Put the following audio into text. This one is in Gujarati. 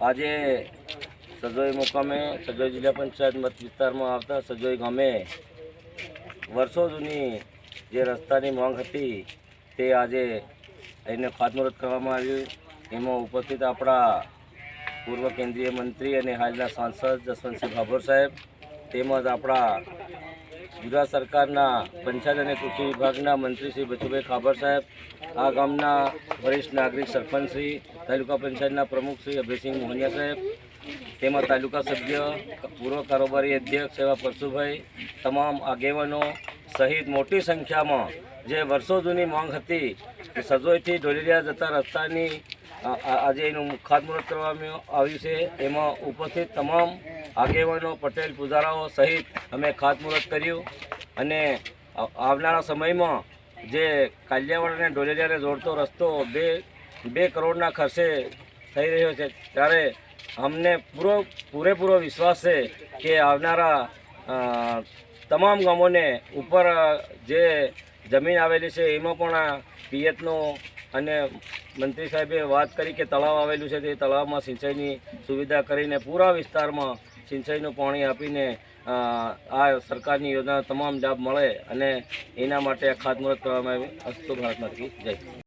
આજે સજોઈ મુકામે, સજોઈ જિલ્લા પંચાયત મત વિસ્તારમાં આવતા સજોઈ ગામે વર્ષો જૂની જે રસ્તાની માંગ હતી તે આજે એને ખાતમુહૂર્ત કરવામાં આવ્યું. એમાં ઉપસ્થિત આપણા પૂર્વ કેન્દ્રીય મંત્રી અને હાલના સાંસદ જસવંતસિંહ ભાભોર સાહેબ, તેમજ આપણા ગુજરાત સરકારના પંચાયત અને કૃષિ વિભાગના મંત્રી શ્રી બચુભાઈ ખાબર સાહેબ, આ ગામના વરિષ્ઠ નાગરિક સરપંચ શ્રી તાલુકા પંચાયતના પ્રમુખ શ્રી અભયસિંહ મોહનિયા સાહેબ, તેમાં તાલુકા સભ્ય, પૂર્વ કારોબારી અધ્યક્ષ એવા પરશુભાઈ તમામ આગેવાનો સહિત મોટી સંખ્યામાં જે વર્ષો જૂની માંગ હતી સજોઈથી ઢોલેરિયા જતા રસ્તાની આજે એનું ખાતમુહૂર્ત કરવામાં આવ્યું છે. એમાં ઉપસ્થિત તમામ આગેવાનો, પટેલ, પૂજારાઓ સહિત અમે ખાતમુહૂર્ત કર્યું અને આવનારા સમયમાં જે કાલિયાવાડ અને ઢોલેરિયાને જોડતો રસ્તો બે બે કરોડના ખર્ચે થઈ રહ્યો છે, ત્યારે અમને પૂરો પૂરેપૂરો વિશ્વાસ છે કે આવનારા તમામ ગામોને ઉપર જે જમીન આવેલી છે, એમાં પણ પિયતનો અને મંત્રી સાહેબે વાત કરી કે તળાવ આવેલું છે તે તળાવમાં સિંચાઈની સુવિધા કરીને પૂરા વિસ્તારમાં સિંચાઈનું પાણી આપીને આ સરકારની યોજના તમામ લાભ મળે અને એના માટે આ ખાતમુહૂર્ત કરવામાં આવ્યું અસ્તુ ભારતમાંથી. જય